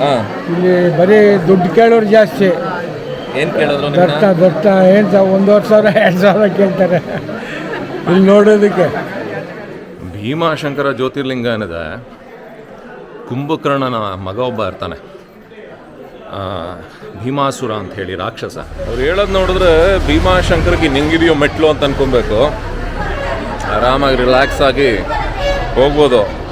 ಹಾಂ. ಇಲ್ಲಿ ಬರೀ ದುಡ್ಡು ಕೇಳೋರು ಜಾಸ್ತಿ. ಏನು ಕೇಳಿದ್ರು ದರ್ತ ದರ್ತ ಏನು ಸಹ ಒಂದೂವರೆ ಸಾವಿರ ಎರಡು ಸಾವಿರ ಕೇಳ್ತಾರೆ. ಇಲ್ಲಿ ನೋಡೋದಕ್ಕೆ. ಭೀಮಾಶಂಕರ ಜ್ಯೋತಿರ್ಲಿಂಗ ಅನ್ನದ ಕುಂಭಕರ್ಣನ ಮಗ ಒಬ್ಬ ಇರ್ತಾನೆ. ಆ, ಭೀಮಾಸುರ ಅಂತ ಹೇಳಿ ರಾಕ್ಷಸ. ಅವ್ರು ಹೇಳೋದು ನೋಡಿದ್ರೆ ಭೀಮಾಶಂಕರ್ಗೆ ನಿಂಗಿದೆಯೋ ಮೆಟ್ಲು ಅಂತ ಅನ್ಕೊಬೇಕು. ಆರಾಮಾಗಿ ರಿಲ್ಯಾಕ್ಸ್ ಆಗಿ ಹೋಗ್ಬೋದು.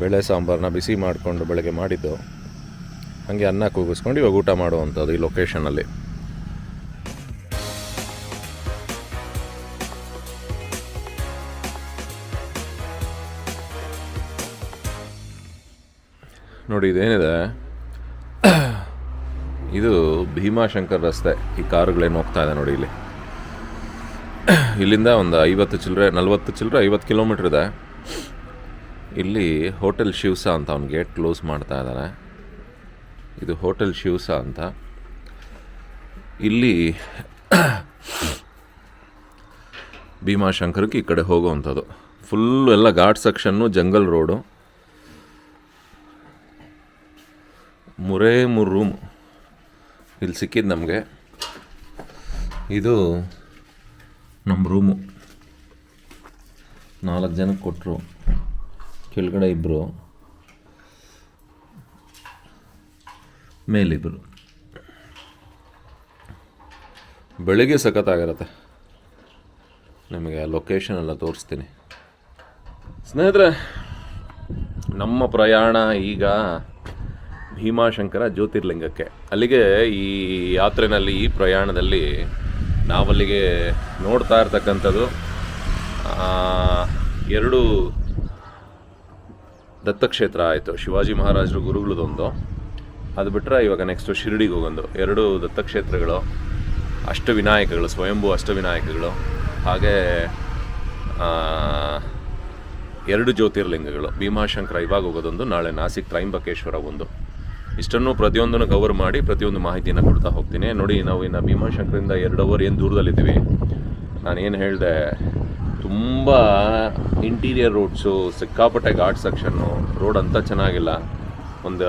ಬೇಳೆ ಸಾಂಬಾರನ್ನ ಬಿಸಿ ಮಾಡಿಕೊಂಡು ಬೆಳಗ್ಗೆ ಮಾಡಿದ್ದು. ಹಾಗೆ ಅನ್ನ ಕೂಗಿಸ್ಕೊಂಡು ಇವಾಗ ಊಟ ಮಾಡುವಂಥದ್ದು ಈ ಲೊಕೇಶನಲ್ಲಿ ನೋಡಿ, ಇದೇನಿದೆ? ಇದು ಭೀಮಾಶಂಕರ್ ರಸ್ತೆ. ಈ ಕಾರುಗಳೇನು ಹೋಗ್ತಾ ಇದೆ ನೋಡಿ ಇಲ್ಲಿ. ಇಲ್ಲಿಂದ ಒಂದು ಐವತ್ತು ಚಿಲ್ಲರೆ ನಲ್ವತ್ತು ಚಿಲ್ಲರೆ ಐವತ್ತು ಕಿಲೋಮೀಟ್ರ್ ಇದೆ. ಇಲ್ಲಿ ಹೋಟೆಲ್ ಶಿವಸ ಅಂತ ಅವ್ನು ಗೇಟ್ ಕ್ಲೋಸ್ ಮಾಡ್ತಾ ಇದ್ದಾನೆ ಇದು ಹೋಟೆಲ್ ಶಿವಸ ಅಂತ. ಇಲ್ಲಿ ಭೀಮಾಶಂಕರಕ್ಕೆ ಈ ಕಡೆ ಹೋಗುವಂಥದ್ದು. ಫುಲ್ ಎಲ್ಲ ಘಾಟ್ ಸೆಕ್ಷನ್ನು ಜಂಗಲ್ ರೋಡು. ಮೂರೇ ಮೂರು ರೂಮ್ ಇಲ್ಲಿ ಸಿಕ್ಕಿದ್ದು ನಮಗೆ. ಇದು ನಮ್ಮ ರೂಮು ನಾಲ್ಕು ಜನಕ್ಕೆ ಕೊಟ್ಟರು ಕೆಳಗಡೆ ಇಬ್ಬರು ಮೇಲಿಬ್ಬರು ಬೆಳಿಗ್ಗೆ ಸಖತ್ತಾಗಿರುತ್ತೆ. ನಿಮಗೆ ಲೊಕೇಶನ್ ಎಲ್ಲ ತೋರಿಸ್ತೀನಿ. ಸ್ನೇಹಿತರೆ, ನಮ್ಮ ಪ್ರಯಾಣ ಈಗ ಭೀಮಾಶಂಕರ ಜ್ಯೋತಿರ್ಲಿಂಗಕ್ಕೆ. ಅಲ್ಲಿಗೆ ಈ ಯಾತ್ರೆನಲ್ಲಿ, ಈ ಪ್ರಯಾಣದಲ್ಲಿ ನಾವಲ್ಲಿಗೆ ನೋಡ್ತಾ ಇರ್ತಕ್ಕಂಥದ್ದು ಎರಡು ದತ್ತಕ್ಷೇತ್ರ ಆಯಿತು. ಶಿವಾಜಿ ಮಹಾರಾಜರು ಗುರುಗಳದೊಂದು. ಅದು ಬಿಟ್ಟರೆ ಇವಾಗ ನೆಕ್ಸ್ಟು ಶಿರಡಿಗೆ ಹೋಗೊಂದು. ಎರಡು ದತ್ತಕ್ಷೇತ್ರಗಳು ಅಷ್ಟವಿನಾಯಕಗಳು ಸ್ವಯಂಭೂ ಅಷ್ಟವಿನಾಯಕಗಳು ಹಾಗೆ ಎರಡು ಜ್ಯೋತಿರ್ಲಿಂಗಗಳು. ಭೀಮಾಶಂಕರ ಇವಾಗ ಹೋಗೋದೊಂದು, ನಾಳೆ ನಾಸಿಕ್ ತ್ರೈಂಬಕೇಶ್ವರ ಒಂದು. ಇಷ್ಟನ್ನು ಪ್ರತಿಯೊಂದನ್ನು ಕವರ್ ಮಾಡಿ, ಪ್ರತಿಯೊಂದು ಮಾಹಿತಿಯನ್ನು ಕೊಡ್ತಾ ಹೋಗ್ತೀನಿ. ನೋಡಿ, ನಾವು ಇನ್ನು ಭೀಮಾಶಂಕರಿಂದ ಎರಡು ಅವರ್ ಏನು ದೂರದಲ್ಲಿದ್ದೀವಿ. ನಾನೇನು ಹೇಳಿದೆ ತುಂಬ ಇಂಟೀರಿಯರ್ ರೋಡ್ಸು ಸಿಕ್ಕಾಪಟ್ಟೆ ಘಾಟ್ ಸೆಕ್ಷನ್ನು ರೋಡ್ ಅಂತ ಚೆನ್ನಾಗಿಲ್ಲ. ಒಂದು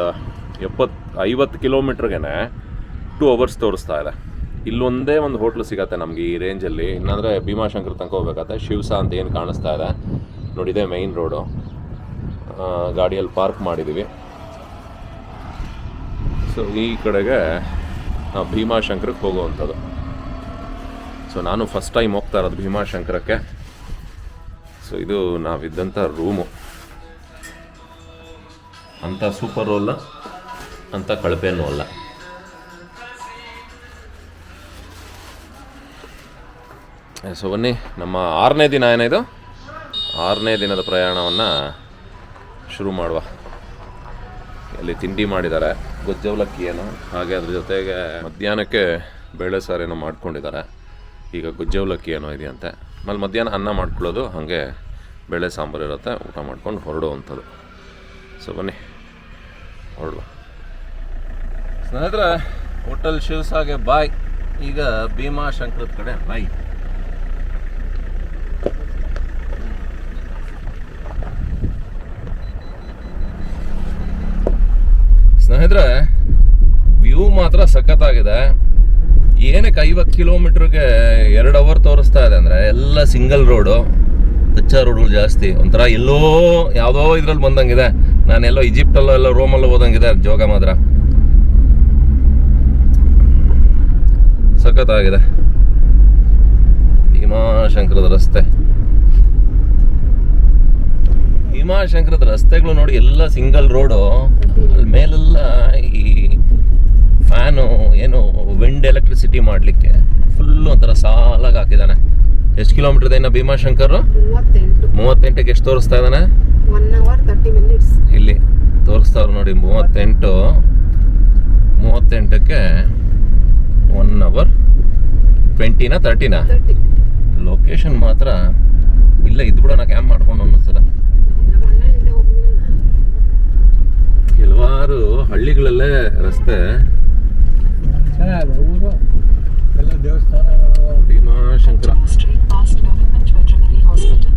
ಎಪ್ಪತ್ತು ಐವತ್ತು ಕಿಲೋಮೀಟ್ರಿಗೆ ಟೂ ಅವರ್ಸ್ ತೋರಿಸ್ತಾ ಇದೆ. ಇಲ್ಲೊಂದೇ ಒಂದು ಹೋಟ್ಲು ಸಿಗತ್ತೆ ನಮಗೆ ಈ ರೇಂಜಲ್ಲಿ ಇನ್ನಂದರೆ ಭೀಮಾಶಂಕರ್ ತನಕ ಹೋಗ್ಬೇಕಾಗತ್ತೆ ಶಿವಸ ಅಂತ ಏನು ಕಾಣಿಸ್ತಾ ಇದೆ. ನೋಡಿದೆ ಮೈನ್ ರೋಡು ಗಾಡಿಯಲ್ಲಿ ಪಾರ್ಕ್ ಮಾಡಿದ್ದೀವಿ ಸೊ ಈ ಕಡೆಗೆ ಭೀಮಾಶಂಕರಕ್ಕೆ ಹೋಗುವಂಥದ್ದು. ಸೊ ನಾನು ಫಸ್ಟ್ ಟೈಮ್ ಹೋಗ್ತಾ ಇರೋದು ಭೀಮಾಶಂಕರಕ್ಕೆ. ಸೊ ಇದು ನಾವಿದ್ದಂಥ ರೂಮು. ಅಂಥ ಸೂಪರು ಅಲ್ಲ ಅಂತ ಕಳಪೆನೂ ಅಲ್ಲ. ಸೊ ಬನ್ನಿ, ನಮ್ಮ ಆರನೇ ದಿನ ಏನಿದು? ಆರನೇ ದಿನದ ಪ್ರಯಾಣವನ್ನು ಶುರು ಮಾಡುವ. ಇಲ್ಲಿ ತಿಂಡಿ ಮಾಡಿದ್ದಾರೆ. ಗೊಜ್ಜವಲಕ್ಕಿ ಏನೋ ಹಾಗೆ ಅದ್ರ ಜೊತೆಗೆ ಮಧ್ಯಾಹ್ನಕ್ಕೆ ಬೇಳೆ ಸಾರೇನೋ ಮಾಡ್ಕೊಂಡಿದ್ದಾರೆ. ಈಗ ಗೊಜ್ಜವಲಕ್ಕಿ ಏನೋ ಇದೆಯಂತೆ. ಆಮೇಲೆ ಮಧ್ಯಾಹ್ನ ಅನ್ನ ಮಾಡ್ಕೊಳ್ಳೋದು ಹಾಗೆ ಬೇಳೆ ಸಾಂಬಾರು ಇರುತ್ತೆ, ಊಟ ಮಾಡ್ಕೊಂಡು ಹೊರಡುವಂಥದ್ದು. ಸೊ ಬನ್ನಿ. ಹೊರಡುವ. ಸ್ನೇಹಿತರೆ, ಹೋಟೆಲ್ ಶಿವಸಾಗೆ ಬಾಯ್. ಈಗ ಭೀಮಾ ಶಂಕರದ ಕಡೆ ಬಾಯ್ ಸ್ನೇಹಿತರೆ, ವ್ಯೂ ಮಾತ್ರ ಸಖತ್ತಾಗಿದೆ. ಏನಕ್ಕೆ ಐವತ್ತು ಕಿಲೋಮೀಟ್ರಿಗೆ ಎರಡು ಅವರ್ ತೋರಿಸ್ತಾ ಇದೆ ಅಂದರೆ, ಎಲ್ಲ ಸಿಂಗಲ್ ರೋಡು ಕಚ್ಚಾ ರೋಡ್ಗಳು ಜಾಸ್ತಿ. ಒಂಥರ ಎಲ್ಲೋ ಯಾವುದೋ ಇದ್ರಲ್ಲಿ ಬಂದಂಗಿದೆ. ನಾನೆಲ್ಲೋ ಈಜಿಪ್ಟಲ್ಲೋ ಎಲ್ಲೋ ರೋಮಲ್ಲೋ ಹೋದಂಗಿದೆ ಜೋಗ ಮಾತ್ರ. ಸಖತ್ತಾಗಿದೆ. ಭೀಮಾಶಂಕರದ ರಸ್ತೆ. ಭೀಮಾಶಂಕರದ ರಸ್ತೆಗಳು ನೋಡಿ ಎಲ್ಲ ಸಿಂಗಲ್ ರೋಡು. ಅಲ್ಲಿ ಮೇಲೆಲ್ಲ ಈ ಫ್ಯಾನು, ಏನು, ವಿಂಡ್ ಎಲೆಕ್ಟ್ರಿಸಿಟಿ ಮಾಡಲಿಕ್ಕೆ ಫುಲ್ಲು ಒಂಥರ ಸಾಲಾಗಿ ಹಾಕಿದ್ದಾನೆ. ಎಷ್ಟು ಕಿಲೋಮೀಟರ್ ಇದೆ ಇನ್ನು ಭೀಮಾಶಂಕರ್ ಮೂವತ್ತೆಂಟು. ಮೂವತ್ತೆಂಟಕ್ಕೆ ಎಷ್ಟು ತೋರಿಸ್ತಾ ಇದ್ದಾನೆ? ಇಲ್ಲಿ ತೋರಿಸ್ತಾವ್ರು ನೋಡಿ ಮೂವತ್ತೆಂಟು. ಮೂವತ್ತೆಂಟಕ್ಕೆ ಒನ್ ಅವರ್ ಟ್ವೆಂಟಿನ ತರ್ಟಿನ ತರ್ಟಿ ಲೊಕೇಶನ್ ಮಾತ್ರ ಇಲ್ಲ ಇದ್ಬಿಡೋಣ ಕ್ಯಾಂಪ್ ಮಾಡ್ಕೊಂಡು ಅನ್ನಿಸ್ತದ ಕೆಲವಾರು ಹಳ್ಳಿಗಳಲ್ಲೇ ರಸ್ತೆ. ಚೆನ್ನಾಗಿದೆ ಊರು ಎಲ್ಲ ದೇವಸ್ಥಾನಗಳು Bhimashankar Street past Government Veterinary Hospital.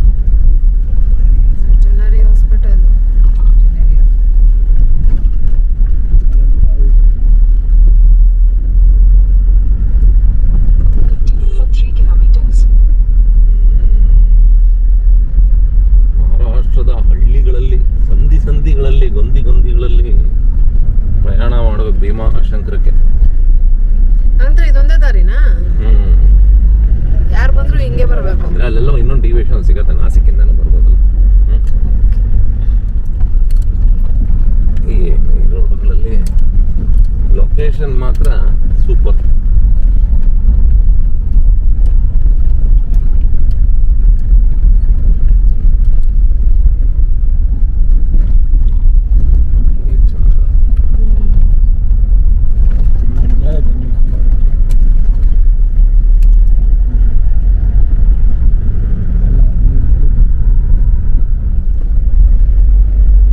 Location ಸಿಗತ್ತೆ ನಾಸಿಕಿಂದನೇ ಬರ್ಬೋದು ಹ್ಮ್. ಈ ಈ ರೋಡ್ಗಳಲ್ಲಿ ಲೊಕೇಶನ್ ಮಾತ್ರ ಸೂಪರ್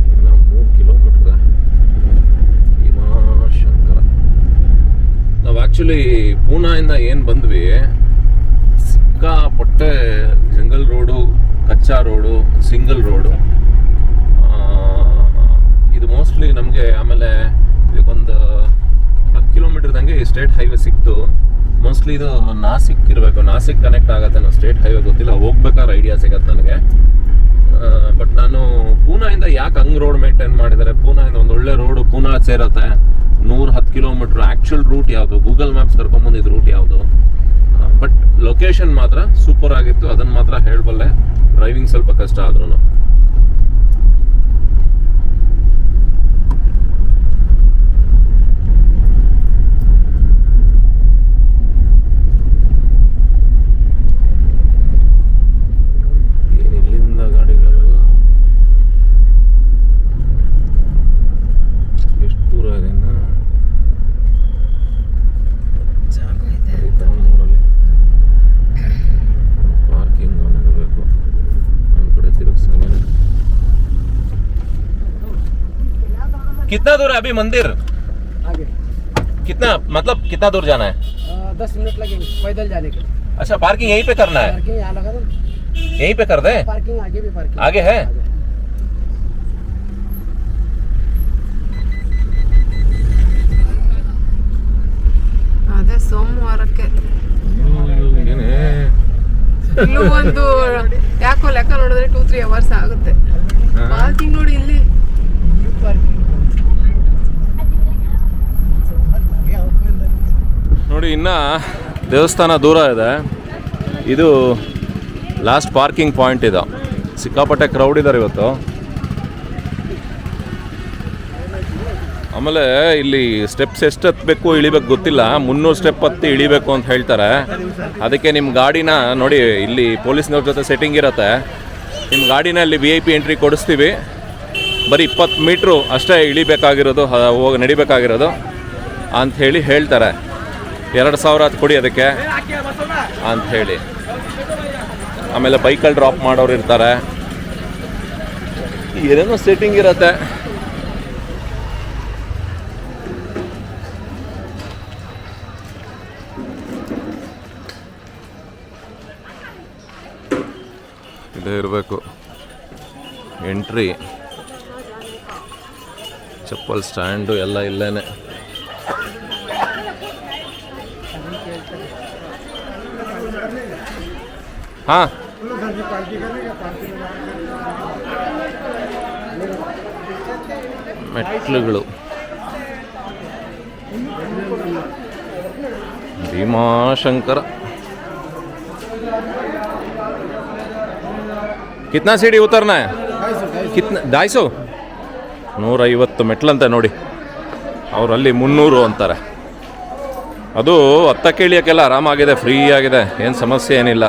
ಇನ್ನ ಮೂರು ಕಿಲೋಮೀಟರ್ ಭೀಮಾಶಂಕರ ನಾವು ಆ್ಯಕ್ಚುಲಿ ಪೂನಾಯಿಂದ ಏನು ಬಂದ್ವಿ? ಸಿಕ್ಕಾಪಟ್ಟೆ ಜಂಗಲ್ ರೋಡು, ಕಚ್ಚಾ ರೋಡು, ಸಿಂಗಲ್ ರೋಡು. ಇದು ಮೋಸ್ಟ್ಲಿ ನಮಗೆ ಆಮೇಲೆ ಒಂದು ಹತ್ತು ಕಿಲೋಮೀಟರ್ದಂಗೆ ಸ್ಟೇಟ್ ಹೈವೇ ಸಿಕ್ತು. ಮೋಸ್ಟ್ಲಿ ಇದು ನಾಸಿಕ್ ಇರಬೇಕು. ನಾಸಿಕ್ ಕನೆಕ್ಟ್ ಆಗುತ್ತೆ ನಾವು ಸ್ಟೇಟ್ ಹೈವೇ ಗೊತ್ತಿಲ್ಲ. ಹೋಗ್ಬೇಕಾದ್ರೆ ಐಡಿಯಾ ಸಿಗತ್ತೆ ನನಗೆ. ಬಟ್ ನಾನು ಪೂನಾಯಿಂದ ಯಾಕೆ ಹಂಗೆ ರೋಡ್ ಮೇಂಟೈನ್ ಮಾಡಿದ್ದಾರೆ? ಪೂನಾಯಿಂದ ಒಂದು ಒಳ್ಳೆ ರೋಡು ಪೂನಾ ಸೇರತ್ತೆ. ನೂರ ಹತ್ತು ಕಿಲೋಮೀಟ್ರ್ ಆ್ಯಕ್ಚುಲ್ ರೂಟ್ ಯಾವುದು? ಗೂಗಲ್ ಮ್ಯಾಪ್ಸ್ ಕರ್ಕೊಂಬಂದಿದ್ದು ರೂಟ್ ಯಾವುದು? ಬಟ್ ಲೊಕೇಶನ್ ಮಾತ್ರ ಸೂಪರ್ ಆಗಿತ್ತು. ಅದನ್ನು ಮಾತ್ರ ಹೇಳಬಲ್ಲೆ ಡ್ರೈವಿಂಗ್ ಸ್ವಲ್ಪ ಕಷ್ಟ ಆದ್ರೂ ಏನ್ ಇಲ್ಲಿಂದ ಗಾಡಿಗಳೆಲ್ಲ ಎಷ್ಟು ದೂರ ಇದೆ ಇನ್ನ ನೋಡಲಿ ಪಾರ್ಕಿಂಗ್ ಬೇಕು ಒಂದು ಕಡೆ ತಿರುಗಿಸಂಗೆ कितना दूर है अभी मंदिर आगे कितना मतलब कितना दूर जाना है दस मिनट लगेंगे पैदल जाने के लिए अच्छा पार्किंग यहीं पे करना है पार्किंग यहाँ लगा दो यहीं पे कर दे पार्किंग आगे भी पार्किंग आगे है ಅದೇ ಸೋಮವಾರಕ್ಕೆ ಇಲ್ಲೂ ಒಂದು ಯಾಕೋ ಲೆಕ್ಕ ನೋಡಿದ್ರೆ ಟೂ ತ್ರೀ ಅವರ್ಸ್ ಆಗುತ್ತೆ ಪಾರ್ಕಿಂಗ್ ನೋಡಿ ಇಲ್ಲಿ ನೋಡಿ, ಇನ್ನ ದೇವಸ್ಥಾನ ದೂರ ಇದೆ. ಇದು ಲಾಸ್ಟ್ ಪಾರ್ಕಿಂಗ್ ಪಾಯಿಂಟ್ ಇದು. ಸಿಕ್ಕಾಪಟ್ಟೆ ಕ್ರೌಡ್ ಇದ್ದಾರೆ ಇವತ್ತು. ಆಮೇಲೆ ಇಲ್ಲಿ ಸ್ಟೆಪ್ಸ್ ಎಷ್ಟು ಹತ್ತಬೇಕು ಇಳಿಬೇಕು ಗೊತ್ತಿಲ್ಲ. ಮುನ್ನೂರು ಸ್ಟೆಪ್ ಹತ್ತಿ ಇಳಿಬೇಕು ಅಂತ ಹೇಳ್ತಾರೆ. ಅದಕ್ಕೆ ನಿಮ್ಮ ಗಾಡಿನ ನೋಡಿ, ಇಲ್ಲಿ ಪೊಲೀಸ್ನವ್ರ ಜೊತೆ ಸೆಟ್ಟಿಂಗ್ ಇರುತ್ತೆ. ನಿಮ್ಮ ಗಾಡಿನ ಇಲ್ಲಿ ವಿ ಐ ಪಿ ಎಂಟ್ರಿ ಕೊಡಿಸ್ತೀವಿ. ಬರೀ ಇಪ್ಪತ್ತು ಮೀಟ್ರು ಅಷ್ಟೇ ಇಳಿಬೇಕಾಗಿರೋದು ಹೋಗಿ ನಡಿಬೇಕಾಗಿರೋದು ಅಂತ ಹೇಳಿ ಹೇಳ್ತಾರೆ. ಎರಡು ಸಾವಿರ ಅದು ಕೊಡಿ ಅದಕ್ಕೆ ಅಂತ ಹೇಳಿ. ಆಮೇಲೆ ಬೈಕಲ್ಲಿ ಡ್ರಾಪ್ ಮಾಡೋರು ಇರ್ತಾರೆ. ಏನೇನೋ ಸೆಟ್ಟಿಂಗ್ ಇರತ್ತೆ. ಇದೇ ಇರಬೇಕು. ಎಂಟ್ರಿ ಚಪ್ಪಲ್ ಸ್ಟ್ಯಾಂಡು ಎಲ್ಲ ಇಲ್ಲೇನೆ. हाँ। ಮೆಟ್ಲುಗಳು ಭೀಮಾಶಂಕರ ಕಿತ್ನಾ ಸಿಡಿ ಉತ್ತರ್ನಾ? ಕಿತ್ನ ದಾಯ್ಸು. ನೂರೈವತ್ತು ಮೆಟ್ಲಂತೆ ನೋಡಿ. ಅವರಲ್ಲಿ ಮುನ್ನೂರು ಅಂತಾರೆ. ಅದು ಹತ್ತಕ್ಕೆ ಕೇಳಿಯಕ್ಕೆಲ್ಲ ಆರಾಮಾಗಿದೆ ಫ್ರೀ ಆಗಿದೆ, ಏನು ಸಮಸ್ಯೆ ಏನಿಲ್ಲ.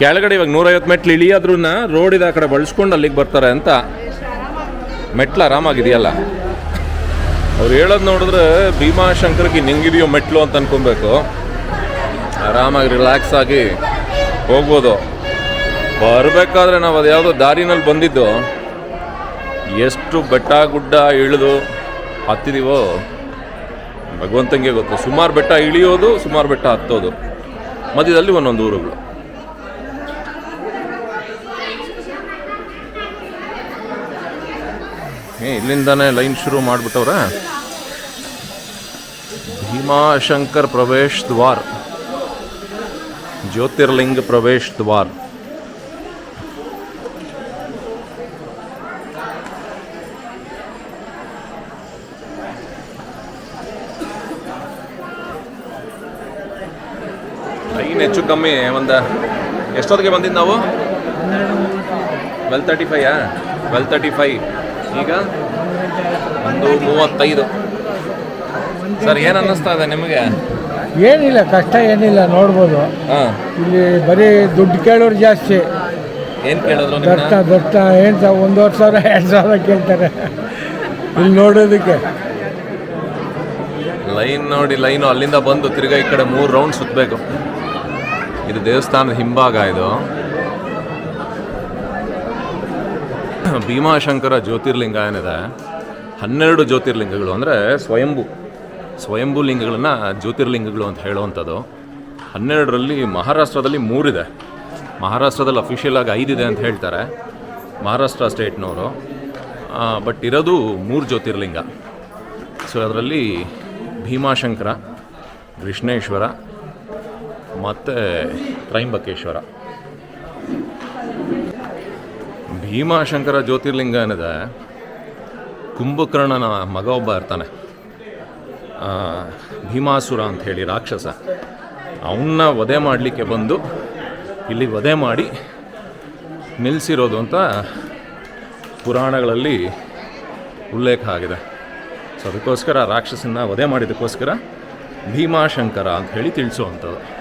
ಕೆಳಗಡೆ ಇವಾಗ ನೂರೈವತ್ತು ಮೆಟ್ಲು ಇಳಿಯಾದ್ರೂ ರೋಡ್ ಇದೆ ಆ ಕಡೆ ಬಳಸ್ಕೊಂಡು ಅಲ್ಲಿಗೆ ಬರ್ತಾರೆ ಅಂತ. ಮೆಟ್ಲು ಆರಾಮಾಗಿದೆಯಲ್ಲ? ಅವ್ರು ಹೇಳೋದು ನೋಡಿದ್ರೆ ಭೀಮಾಶಂಕರ್ಗೆ ನಿಂಗಿದೆಯೋ ಮೆಟ್ಲು ಅಂತ ಅನ್ಕೊಬೇಕು. ಆರಾಮಾಗಿ ರಿಲ್ಯಾಕ್ಸ್ ಆಗಿ ಹೋಗ್ಬೋದು. ಬರಬೇಕಾದ್ರೆ ನಾವು ಅದು ಯಾವುದೋ ದಾರಿನಲ್ಲಿ ಬಂದಿದ್ದು. ಎಷ್ಟು ಬೆಟ್ಟ ಗುಡ್ಡ ಇಳಿದು ಹತ್ತಿದೀವೋ? ಭಗವಂತಂಗೆ ಗೊತ್ತು. ಸುಮಾರು ಬೆಟ್ಟ ಇಳಿಯೋದು, ಸುಮಾರು ಬೆಟ್ಟ ಹತ್ತೋದು. ಮಧ್ಯದಲ್ಲಿ ಒಂದೊಂದು ಊರುಗಳು. ಏ, ಇಲ್ಲಿಂದಾನೇ ಲೈನ್ ಶುರು ಮಾಡಿಬಿಟ್ಟವ್ರ? ಭೀಮಾಶಂಕರ್ ಪ್ರವೇಶ್ ದ್ವಾರ್. ಜ್ಯೋತಿರ್ಲಿಂಗ ಪ್ರವೇಶ್ ದ್ವಾರ್. ಟ್ರೈನ್ ಹೆಚ್ಚು ಕಮ್ಮಿ ಒಂದು ಎಷ್ಟೊತ್ತಿಗೆ ಬಂದಿದ್ದು ನಾವು? ಟ್ವೆಲ್ ತರ್ಟಿ ಫೈಯಾ ಟ್ವೆಲ್ ತರ್ಟಿ ಫೈ ಈಗ ಒಂದು ಮೂವತ್ತೈದು. ಸರ್ ಏನು ಅನ್ನಿಸ್ತಾ ಇದೆ ನಿಮಗೆ? ಏನಿಲ್ಲ ಕಷ್ಟ ಏನಿಲ್ಲ ನೋಡ್ಬೋದು. ಹಾಂ. ಇಲ್ಲಿ ಬರೀ ದುಡ್ಡು ಕೇಳೋರು ಜಾಸ್ತಿ. ಏನು ಕೇಳಿದ್ರು ದರ್ಶನ ದರ್ಶನ ಏನು ಸಾವಿರ ಒಂದೂವರೆ ಸಾವಿರ ಎರಡು ಸಾವಿರ ಕೇಳ್ತಾರೆ. ಇಲ್ಲಿ ನೋಡೋದಕ್ಕೆ. ಲೈನ್ ನೋಡಿ ಲೈನು ಅಲ್ಲಿಂದ ಬಂದು ತಿರ್ಗಾ ಈ ಕಡೆ ಮೂರು ರೌಂಡ್ ಸುತ್ತಬೇಕು ಇದು ದೇವಸ್ಥಾನದ ಹಿಂಭಾಗ ಇದು. ಭೀಮಾಶಂಕರ ಜ್ಯೋತಿರ್ಲಿಂಗ ಏನಿದೆ ಹನ್ನೆರಡು ಜ್ಯೋತಿರ್ಲಿಂಗಗಳು ಅಂದರೆ ಸ್ವಯಂಭು. ಸ್ವಯಂಭೂ ಲಿಂಗಗಳನ್ನು ಜ್ಯೋತಿರ್ಲಿಂಗಗಳು ಅಂತ ಹೇಳುವಂಥದ್ದು. ಹನ್ನೆರಡರಲ್ಲಿ ಮಹಾರಾಷ್ಟ್ರದಲ್ಲಿ ಮೂರಿದೆ. ಮಹಾರಾಷ್ಟ್ರದಲ್ಲಿ ಅಫಿಷಿಯಲ್ ಆಗಿ ಐದಿದೆ ಅಂತ ಹೇಳ್ತಾರೆ ಮಹಾರಾಷ್ಟ್ರ ಸ್ಟೇಟ್ನವರು. ಬಟ್ ಇರೋದು ಮೂರು ಜ್ಯೋತಿರ್ಲಿಂಗ. ಸೊ ಅದರಲ್ಲಿ ಭೀಮಾಶಂಕರ, ಕೃಷ್ಣೇಶ್ವರ ಮತ್ತು ತ್ರೈಂಬಕೇಶ್ವರ. ಭೀಮಾಶಂಕರ ಜ್ಯೋತಿರ್ಲಿಂಗ ಏನಿದೆ? ಕುಂಭಕರ್ಣನ ಮಗ ಒಬ್ಬ ಇರ್ತಾನೆ. ಭೀಮಾಸುರ ಅಂತ ಹೇಳಿ ರಾಕ್ಷಸ. ಅವನ್ನ ವಧೆ ಮಾಡಲಿಕ್ಕೆ ಬಂದು ಇಲ್ಲಿ ವಧೆ ಮಾಡಿ ನಿಲ್ಲಿಸಿರೋದು ಅಂತ ಪುರಾಣಗಳಲ್ಲಿ ಉಲ್ಲೇಖ ಆಗಿದೆ. ಸೊ ಅದಕ್ಕೋಸ್ಕರ ರಾಕ್ಷಸನ್ನ ವಧೆ ಮಾಡಿದ್ದಕ್ಕೋಸ್ಕರ ಭೀಮಾಶಂಕರ ಅಂತ ಹೇಳಿ ತಿಳಿಸುವಂಥದ್ದು.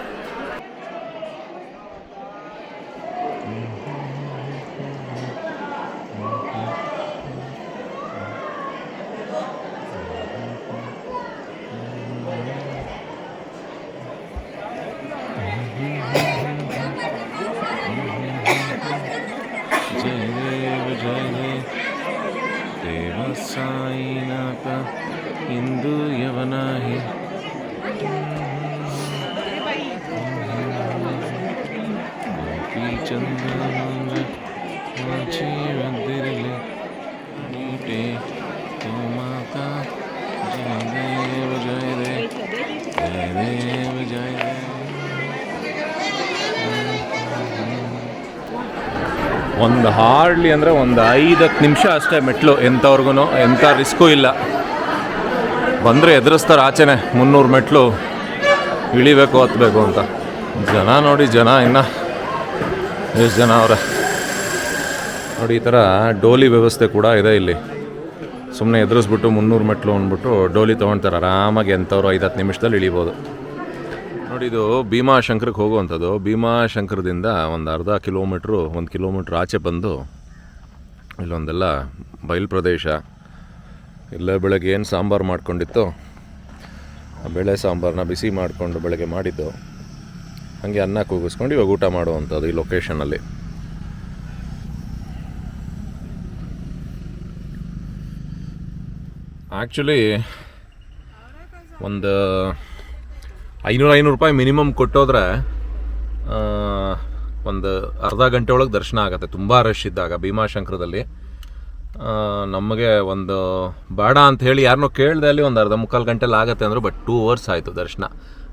ಒಂದು ಹಾರ್ಡ್ಲಿ ಅಂದರೆ ಒಂದು ಐದತ್ತು ನಿಮಿಷ ಅಷ್ಟೇ ಮೆಟ್ಲು ಎಂಥವ್ರಿಗೂ ಎಂಥ ರಿಸ್ಕೂ ಇಲ್ಲ. ಬಂದರೆ ಎದುರಿಸ್ತಾರೆ ಆಚೆನೆ, ಮುನ್ನೂರು ಮೆಟ್ಲು, ಇಳಿಬೇಕು ಹತ್ತಬೇಕು ಅಂತ. ಜನ ನೋಡಿ ಜನ ಇನ್ನು. ಎಷ್ಟು ಜನ ಅವರ. ನೋಡಿ, ಈ ಥರ ಡೋಲಿ ವ್ಯವಸ್ಥೆ ಕೂಡ ಇದೆ ಇಲ್ಲಿ. ಸುಮ್ಮನೆ ಎದುರಿಸ್ಬಿಟ್ಟು ಮುನ್ನೂರು ಮೆಟ್ಲು ಅಂದ್ಬಿಟ್ಟು ಡೋಲಿ ತೊಗೊಳ್ತಾರೆ ಆರಾಮಾಗಿ ಎಂಥವ್ರು ಐದು ಹತ್ತು ನಿಮಿಷದಲ್ಲಿ ಇಳಿಬೋದು. ನೋಡಿ, ಇದು ಭೀಮಾಶಂಕರಕ್ಕೆ ಹೋಗುವಂಥದ್ದು. ಭೀಮಾಶಂಕರದಿಂದ ಒಂದು ಅರ್ಧ ಕಿಲೋಮೀಟ್ರು, ಒಂದು ಕಿಲೋಮೀಟ್ರ್ ಆಚೆ ಬಂದು ಇಲ್ಲೊಂದೆಲ್ಲ ಬಯಲು ಪ್ರದೇಶ. ಇಲ್ಲ ಬೆಳಗ್ಗೆ ಏನು ಸಾಂಬಾರು ಮಾಡ್ಕೊಂಡಿತ್ತು, ಆ ಬೇಳೆ ಸಾಂಬಾರನ್ನ ಬಿಸಿ ಮಾಡಿಕೊಂಡು ಬೆಳಗ್ಗೆ ಮಾಡಿದ್ದು. ಹಾಗೆ ಅನ್ನ ಕೂಗಿಸ್ಕೊಂಡು ಇವಾಗ ಊಟ ಮಾಡುವಂಥದ್ದು ಈ ಲೊಕೇಶನಲ್ಲಿ ಆ್ಯಕ್ಚುಲಿ ಒಂದು ಐನೂರು ಐನೂರು ರೂಪಾಯಿ ಮಿನಿಮಮ್ ಕೊಟ್ಟೋದ್ರೆ ಒಂದು ಅರ್ಧ ಗಂಟೆ ಒಳಗೆ ದರ್ಶನ ಆಗುತ್ತೆ. ತುಂಬ ರಶ್ ಇದ್ದಾಗ ಭೀಮಾಶಂಕರದಲ್ಲಿ. ನಮಗೆ ಒಂದು ಬೇಡ ಅಂತ ಹೇಳಿ ಯಾರನ್ನೋ ಕೇಳಿದೆ ಅಲ್ಲಿ ಒಂದು ಅರ್ಧ ಮುಕ್ಕಾಲು ಗಂಟೆಲಿ ಆಗುತ್ತೆ ಅಂದರು ಬಟ್ ಟೂ ಅವರ್ಸ್ ಆಯಿತು ದರ್ಶನ.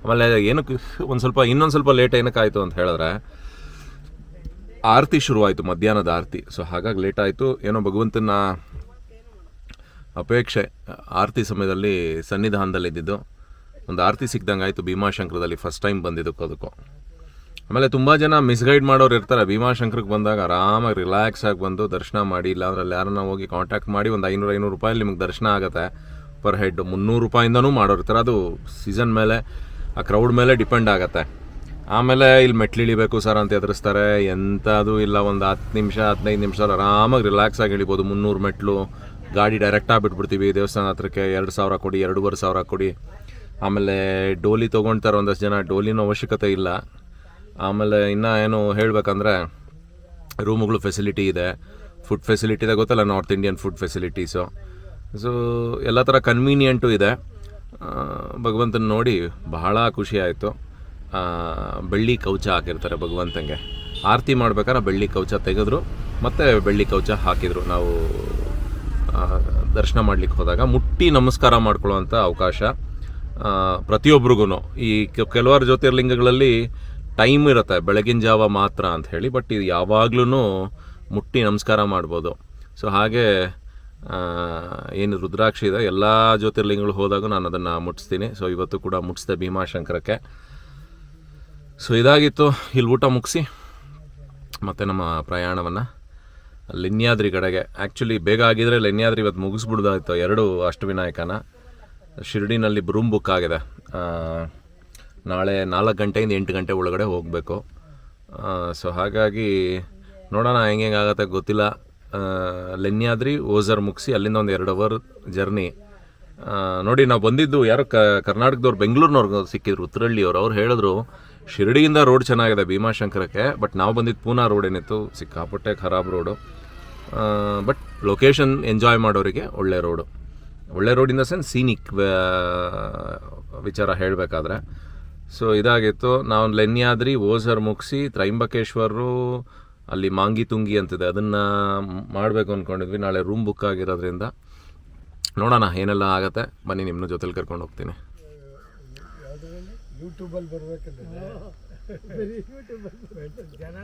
ಆಮೇಲೆ ಏನಕ್ಕೆ ಒಂದು ಸ್ವಲ್ಪ ಇನ್ನೊಂದು ಸ್ವಲ್ಪ ಲೇಟ್ ಏನಕ್ಕೆ ಆಯಿತು ಅಂತ ಹೇಳಿದ್ರೆ, ಆರತಿ ಶುರುವಾಯಿತು, ಮಧ್ಯಾಹ್ನದ ಆರತಿ. ಸೊ ಹಾಗಾಗಿ ಲೇಟ್ ಆಯಿತು. ಏನೋ ಭಗವಂತನ ಅಪೇಕ್ಷೆ, ಆರತಿ ಸಮಯದಲ್ಲಿ ಸನ್ನಿಧಾನದಲ್ಲಿದ್ದಿದ್ದು ಒಂದು ಆರತಿ ಸಿಕ್ಕಿದಂಗೆ ಆಯಿತು, ಭೀಮಾಶಂಕರದಲ್ಲಿ ಫಸ್ಟ್ ಟೈಮ್ ಬಂದಿದ್ದಕ್ಕೂ ಅದಕ್ಕೂ. ಆಮೇಲೆ ತುಂಬ ಜನ ಮಿಸ್ಗೈಡ್ ಮಾಡೋರು ಇರ್ತಾರೆ. ಭೀಮಾಶಂಕರಕ್ಕೆ ಬಂದಾಗ ಆರಾಮಾಗಿ ರಿಲ್ಯಾಕ್ಸ್ ಆಗಿ ಬಂದು ದರ್ಶನ ಮಾಡಿ, ಇಲ್ಲಾಂದ್ರೆ ಅಲ್ಲಿ ಯಾರನ್ನ ಹೋಗಿ ಕಾಂಟ್ಯಾಕ್ಟ್ ಮಾಡಿ ಒಂದು ಐನೂರು ಐನೂರು ರೂಪಾಯಲ್ಲಿ ನಿಮಗೆ ದರ್ಶನ ಆಗುತ್ತೆ. ಪರ್ ಹೆಡ್ ಮುನ್ನೂರು ರೂಪಾಯಿಂದನೂ ಮಾಡೋರು ಇರ್ತಾರೆ. ಅದು ಸೀಸನ್ ಮೇಲೆ ಆ ಕ್ರೌಡ್ ಮೇಲೆ ಡಿಪೆಂಡ್ ಆಗುತ್ತೆ. ಆಮೇಲೆ ಇಲ್ಲಿ ಮೆಟ್ಲಿಳಿಬೇಕು ಸರ್ ಅಂತ ಎದುರಿಸ್ತಾರೆ. ಎಂಥದ್ದು ಇಲ್ಲ, ಒಂದು ಹತ್ತು ನಿಮಿಷ, ಹದಿನೈದು ನಿಮಿಷ ಆರಾಮಾಗಿ ರಿಲ್ಯಾಕ್ಸ್ ಆಗಿ ಇಳಿಬೋದು. ಮುನ್ನೂರು ಮೆಟ್ಲು, ಗಾಡಿ ಡೈರೆಕ್ಟಾಗಿ ಬಿಟ್ಬಿಡ್ತೀವಿ. ದೇವಸ್ಥಾನ ಹತ್ರಕ್ಕೆ ಎರಡು ಸಾವಿರ ಕೊಡಿ, ಎರಡೂವರೆ ಸಾವಿರ ಕೊಡಿ. ಆಮೇಲೆ ಡೋಲಿ ತೊಗೊಳ್ತಾರೆ ಒಂದಷ್ಟು ಜನ. ಡೋಲಿನ ಅವಶ್ಯಕತೆ ಇಲ್ಲ. ಆಮೇಲೆ ಇನ್ನೂ ಏನು ಹೇಳಬೇಕಂದ್ರೆ, ರೂಮುಗಳು ಫೆಸಿಲಿಟಿ ಇದೆ. ಫುಡ್ ಫೆಸಿಲಿಟಿ ಇದೆ. ಗೊತ್ತಲ್ಲ north Indian food facilities so ಎಲ್ಲ ಥರ ಕನ್ವೀನಿಯೆಂಟು ಇದೆ. ಭಗವಂತನ ನೋಡಿ ಬಹಳ ಖುಷಿ ಆಯಿತು. ಬೆಳ್ಳಿ ಕವಚ ಹಾಕಿರ್ತಾರೆ ಭಗವಂತಂಗೆ. ಆರತಿ ಮಾಡ್ಬೇಕಾದ್ರೆ ಬೆಳ್ಳಿ ಕೌಚ ತೆಗೆದ್ರು, ಮತ್ತು ಬೆಳ್ಳಿ ಕವಚ ಹಾಕಿದರು. ನಾವು ದರ್ಶನ ಮಾಡ್ಲಿಕ್ಕೆ ಹೋದಾಗ ಮುಟ್ಟಿ ನಮಸ್ಕಾರ ಮಾಡ್ಕೊಳ್ಳುವಂಥ ಅವಕಾಶ ಪ್ರತಿಯೊಬ್ರಿಗೂ ಈ ಕೆಲವಾರು ಜ್ಯೋತಿರ್ಲಿಂಗಗಳಲ್ಲಿ ಟೈಮ್ ಇರುತ್ತೆ, ಬೆಳಗಿನ ಜಾವ ಮಾತ್ರ ಅಂತ ಹೇಳಿ, ಬಟ್ ಇದು ಯಾವಾಗ್ಲೂ ಮುಟ್ಟಿ ನಮಸ್ಕಾರ ಮಾಡ್ಬೋದು. ಸೊ ಹಾಗೆ ಏನು ರುದ್ರಾಕ್ಷಿ ಇದೆ, ಎಲ್ಲ ಜ್ಯೋತಿರ್ಲಿಂಗಗಳು ಹೋದಾಗ ನಾನು ಅದನ್ನು ಮುಟ್ಟಿಸ್ತೀನಿ ಸೊ ಇವತ್ತು ಕೂಡ ಮುಟ್ಟಿಸಿದೆ ಭೀಮಾಶಂಕರಕ್ಕೆ. ಸೊ ಇದಾಗಿತ್ತು. ಇಲ್ಲಿ ಊಟ ಮುಗಿಸಿ. ಮತ್ತು ನಮ್ಮ ಪ್ರಯಾಣವನ್ನು ಲಿನ್ಯಾದ್ರಿ ಕಡೆಗೆ. ಆ್ಯಕ್ಚುಲಿ ಬೇಗ ಆಗಿದ್ರೆ ಲಿನ್ಯಾದ್ರಿ ಇವತ್ತು ಮುಗಿಸ್ಬಿಡ್ದಾಗಿತ್ತು ಎರಡು ಅಷ್ಟವಿನಾಯಕನ. ಶಿರ್ಡಿನಲ್ಲಿ ರೂಮ್ ಬುಕ್ ಆಗಿದೆ. ನಾಳೆ ನಾಲ್ಕು ಗಂಟೆಯಿಂದ ಎಂಟು ಗಂಟೆ ಒಳಗಡೆ ಹೋಗಬೇಕು. ಸೊ ಹಾಗಾಗಿ ನೋಡೋಣ ಹೆಂಗೆ ಆಗುತ್ತೆ ಗೊತ್ತಿಲ್ಲ. ಲೆನ್ಯಾದ್ರಿ ಓಝರ್ ಮುಗಿಸಿ ಅಲ್ಲಿಂದ ಒಂದು ಎರಡು ಅವರ್ ಜರ್ನಿ. ನೋಡಿ, ನಾವು ಬಂದಿದ್ದು ಯಾರೋ ಕ, ಕರ್ನಾಟಕದವ್ರು ಬೆಂಗಳೂರಿನವ್ರಿಗೆ ಸಿಕ್ಕಿದ್ರು ಉತ್ತರಳ್ಳಿಯವರು ಅವ್ರು. ಹೇಳಿದ್ರು, ಶಿರಡಿಯಿಂದ ರೋಡ್ ಚೆನ್ನಾಗಿದೆ ಭೀಮಾಶಂಕರಕ್ಕೆ, ಬಟ್ ನಾವು ಬಂದಿದ್ದು ಪೂನಾ ರೋಡ್ ಏನಿತ್ತು, ಸಿಕ್ಕಾಪಟ್ಟೆ ಖರಾಬ್ ರೋಡು. ಬಟ್ ಲೊಕೇಶನ್ ಎಂಜಾಯ್ ಮಾಡೋರಿಗೆ ಒಳ್ಳೆ ರೋಡು. ಒಳ್ಳೆ road in the sense scenic ವಿಚಾರ ಹೇಳಬೇಕಾದ್ರೆ. ಸೊ, ಇದಾಗಿತ್ತು. ನಾವು ಲೆನ್ಯಾದ್ರಿ ಓಝರ್ ಮುಗಿಸಿ ತ್ರೈಂಬಕೇಶ್ವರು ಅಲ್ಲಿ ಮಾಂಗಿ ತುಂಗಿ ಅಂತಿದೆ. ಅದನ್ನು ಮಾಡಬೇಕು ಅಂದ್ಕೊಂಡಿದ್ವಿ ನಾಳೆ ರೂಮ್ ಬುಕ್ ಆಗಿರೋದ್ರಿಂದ. ನೋಡೋಣ ಏನೆಲ್ಲ ಆಗುತ್ತೆ. ಬನ್ನಿ ನಿಮ್ಮನ್ನ ಜೊತೆಲಿ ಕರ್ಕೊಂಡು ಹೋಗ್ತೀನಿ. ಯೂಟ್ಯೂಬಲ್ಲಿ ಬರ್ಬೇಕಂದ್ರೆ ಜನ